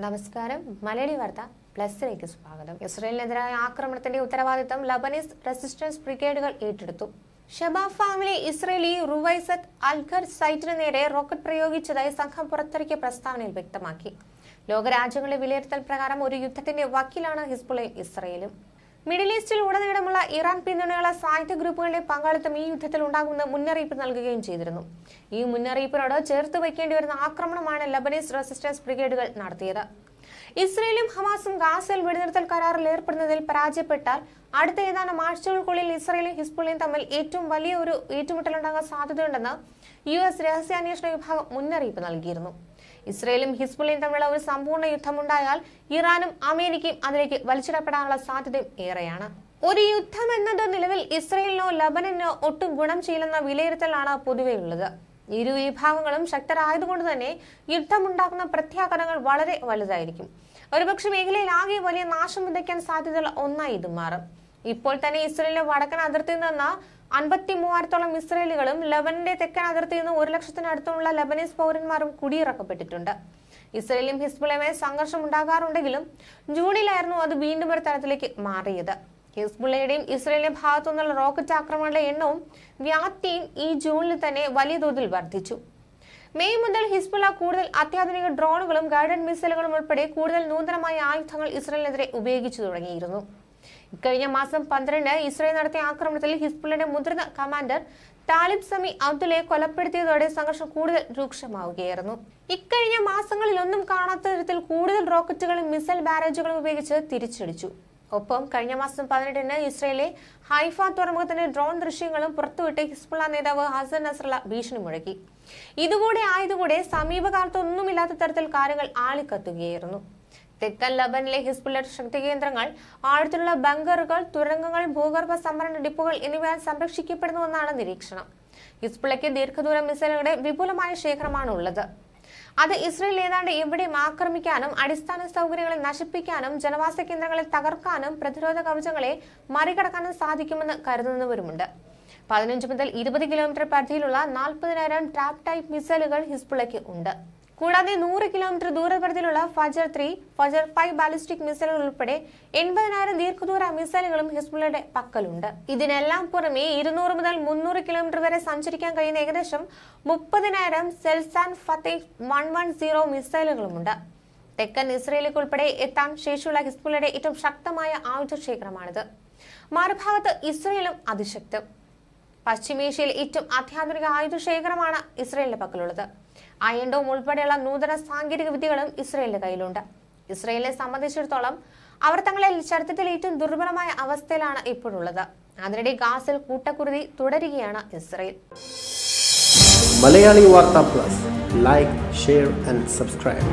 നമസ്കാരം. മലയാളി വാർത്ത പ്ലസിലേക്ക് സ്വാഗതം. ഇസ്രയേലിനെതിരായ ആക്രമണത്തിന്റെ ഉത്തരവാദിത്തം ലബനീസ് റെസിസ്റ്റൻസ് ബ്രിഗേഡുകൾ ഏറ്റെടുത്തു. ഷബാബ് ഫാമിലി ഇസ്രയേലി റുവൈസത്ത് അൽഖർ സൈറ്റിന് നേരെ റോക്കറ്റ് പ്രയോഗിച്ചതായി സംഘം പുറത്തിറക്കിയ പ്രസ്താവനയിൽ വ്യക്തമാക്കി. ലോകരാജ്യങ്ങളുടെ വിലയിരുത്തൽ പ്രകാരം ഒരു യുദ്ധത്തിന്റെ വക്കീലാണ് ഹിസ്ബുളയും ഇസ്രയേലും. മിഡിൽ ഈസ്റ്റിൽ ഉടനീളമുള്ള ഇറാൻ പിന്തുണയുള്ള സായുധ ഗ്രൂപ്പുകളുടെ പങ്കാളിത്തം ഈ യുദ്ധത്തിൽ ഉണ്ടാകുമെന്ന് മുന്നറിയിപ്പ് നൽകുകയും ചെയ്തിരുന്നു. ഈ മുന്നറിയിപ്പിനോട് ചേർത്ത് വയ്ക്കേണ്ടി വരുന്ന ആക്രമണമാണ് ലബനീസ് റെസിസ്റ്റൻസ് ബ്രിഗേഡുകൾ നടത്തിയത്. ഇസ്രയേലും ഹമാസും ഗാസയിൽ വെടിനിർത്തൽ കരാറിൽ ഏർപ്പെടുന്നതിൽ പരാജയപ്പെട്ടാൽ അടുത്ത ഏതാനും ആഴ്ചകൾക്കുള്ളിൽ ഇസ്രയേലും ഹിസ്ബുള്ളയും തമ്മിൽ ഏറ്റവും വലിയ ഒരു ഏറ്റുമുട്ടലുണ്ടാകാൻ സാധ്യതയുണ്ടെന്ന് യു എസ് രഹസ്യാന്വേഷണ വിഭാഗം മുന്നറിയിപ്പ് നൽകിയിരുന്നു. ഇസ്രയേലും ഹിസ്ബുള്ളയും തമ്മിലുള്ള ഒരു സമ്പൂർണ യുദ്ധമുണ്ടായാൽ ഇറാനും അമേരിക്കയും അതിലേക്ക് വലിച്ചിടപ്പെടാനുള്ള സാധ്യതയും ഏറെയാണ്. ഒരു യുദ്ധം എന്നത് നിലവിൽ ഇസ്രയേലിനോ ലബനനോ ഒട്ടും ഗുണം ചെയ്യില്ലെന്ന വിലയിരുത്തലാണ് പൊതുവെയുള്ളത് ഇരു വിഭാഗങ്ങളും ശക്തരായതുകൊണ്ട് തന്നെ യുദ്ധമുണ്ടാക്കുന്ന പ്രത്യാഘാതങ്ങൾ വളരെ വലുതായിരിക്കും. ഒരുപക്ഷെ മേഖലയിൽ ആകെ വലിയ നാശം വിതയ്ക്കാൻ സാധ്യതയുള്ള ഒന്നായി ഇത് മാറും. ഇപ്പോൾ തന്നെ ഇസ്രയേലിന്റെ വടക്കൻ അതിർത്തിയിൽ നിന്ന് അൻപത്തി മൂവായിരത്തോളം ഇസ്രയേലുകളും ലബനന്റെ തെക്കൻ അതിർത്തിയിൽ നിന്ന് ഒരു ലക്ഷത്തിനടുത്തുള്ള ലബനീസ് പൗരന്മാരും കുടിയിറക്കപ്പെട്ടിട്ടുണ്ട്. ഇസ്രയേലും ഹിസ്ബുളയുമായി സംഘർഷം ഉണ്ടാകാറുണ്ടെങ്കിലും ജൂണിലായിരുന്നു അത് വീണ്ടും ഒരു തലത്തിലേക്ക് മാറിയത്. ഹിസ്ബുള്ളയുടെയും ഇസ്രയേലിന്റെ ഭാഗത്തു നിന്നുള്ള റോക്കറ്റ് ആക്രമണങ്ങളുടെ എണ്ണവും വ്യാപ്തിയും ഈ ജൂണിൽ തന്നെ വലിയ തോതിൽ വർദ്ധിച്ചു. മെയ് മുതൽ ഹിസ്ബുള്ള കൂടുതൽ അത്യാധുനിക ഡ്രോണുകളും ഗൈഡഡ് മിസൈലുകളും ഉൾപ്പെടെ കൂടുതൽ നൂതനമായ ആയുധങ്ങൾ ഇസ്രയേലിനെതിരെ ഉപയോഗിച്ചു തുടങ്ങിയിരുന്നു. ഇക്കഴിഞ്ഞ മാസം പന്ത്രണ്ട് ഇസ്രയേൽ നടത്തിയ ആക്രമണത്തിൽ ഹിസ്ബുള്ളിന്റെ മുതിർന്ന കമാൻഡർ താലിബ് സമി അബ്ദുലെ കൊലപ്പെടുത്തിയതോടെ സംഘർഷം കൂടുതൽ രൂക്ഷമാവുകയായിരുന്നു. ഇക്കഴിഞ്ഞ മാസങ്ങളിലൊന്നും കാണാത്ത തരത്തിൽ കൂടുതൽ റോക്കറ്റുകളും മിസൈൽ ബാരേജുകളും ഉപയോഗിച്ച് തിരിച്ചടിച്ചു. ഒപ്പം കഴിഞ്ഞ മാസം പതിനെട്ടിന് ഇസ്രയേലിലെ ഹൈഫ തുറമുഖത്തിന്റെ ഡ്രോൺ ദൃശ്യങ്ങളും പുറത്തുവിട്ട് ഹിസ്ബുള്ള നേതാവ് ഹസൻ നസ്രല ഭീഷണി മുഴക്കി. ഇതുകൂടെ ആയതുകൂടെ സമീപകാലത്തൊന്നുമില്ലാത്ത തരത്തിൽ കാര്യങ്ങൾ ആളിക്കത്തുകയായിരുന്നു. തെക്കൻ ലബനിലെ ഹിസ്ബുള്ള ശക്തി കേന്ദ്രങ്ങൾ ആഴത്തിലുള്ള ബങ്കറുകൾ തുരങ്കങ്ങൾ ഭൂഗർഭ സംഭരണ ഡിപ്പുകൾ എന്നിവ സംരക്ഷിക്കപ്പെടുന്നുവെന്നാണ് നിരീക്ഷണം. ഹിസ്ബുള്ളയ്ക്ക് ദീർഘദൂര മിസൈലുകളുടെ വിപുലമായ ശേഖരമാണ് ഉള്ളത് അത് ഇസ്രയേൽ ഏതാണ്ട് എവിടെയും ആക്രമിക്കാനും അടിസ്ഥാന സൗകര്യങ്ങളെ നശിപ്പിക്കാനും ജനവാസ കേന്ദ്രങ്ങളെ തകർക്കാനും പ്രതിരോധ കവചങ്ങളെ മറികടക്കാനും സാധിക്കുമെന്ന് കരുതുന്നവരുമുണ്ട്. പതിനഞ്ച് മുതൽ ഇരുപത് കിലോമീറ്റർ പരിധിയിലുള്ള നാൽപ്പതിനായിരം ട്രാപ് ടൈപ്പ് മിസൈലുകൾ ഹിസ്ബുള്ളയ്ക്ക് ഉണ്ട്. കൂടാതെ നൂറ് കിലോമീറ്റർ ദൂരപരിധിയിലുള്ള ഫജർ ത്രീ ഫജർ ഫൈവ് ബാലിസ്റ്റിക് മിസൈലുകൾ ഉൾപ്പെടെ എൺപതിനായിരം ദീർഘദൂര മിസൈലുകളും ഹിസ്ബുള്ളയുടെ പക്കലുണ്ട്. ഇതിനെല്ലാം പുറമെ ഇരുന്നൂറ് മുതൽ മുന്നൂറ് കിലോമീറ്റർ വരെ സഞ്ചരിക്കാൻ കഴിയുന്ന ഏകദേശം മുപ്പതിനായിരം സെൽസാൻ ഫത്തേഹ് വൺ വൺ സീറോ മിസൈലുകളുമുണ്ട്. തെക്കൻ ഇസ്രയേലിലേക്ക് ഉൾപ്പെടെ എത്താൻ ശേഷിയുള്ള ഹിസ്ബുള്ളയുടെ ഏറ്റവും ശക്തമായ ആയുധശേഖരമാണിത്. മറുഭാഗത്ത് ഇസ്രയേലും അതിശക്തം. പശ്ചിമേഷ്യയിൽ ഏറ്റവും അത്യാധുനിക ആയുധശേഖരമാണ് ഇസ്രയേലിന്റെ പക്കലുള്ളത്. അയൺഡോം ഉൾപ്പെടെയുള്ള നൂതന സാങ്കേതിക വിദ്യകളും ഇസ്രയേലിന്റെ കയ്യിലുണ്ട്. ഇസ്രയേലിനെ സംബന്ധിച്ചിടത്തോളം അവർ തങ്ങളെ ചരിത്രത്തിൽ ഏറ്റവും ദുർബലമായ അവസ്ഥയിലാണ് ഇപ്പോഴുള്ളത്. അതിനിടെ ഗാസിൽ കൂട്ടക്കുരുതി തുടരുകയാണ് ഇസ്രയേൽ. മലയാളി വാർത്താ plus. Like share and subscribe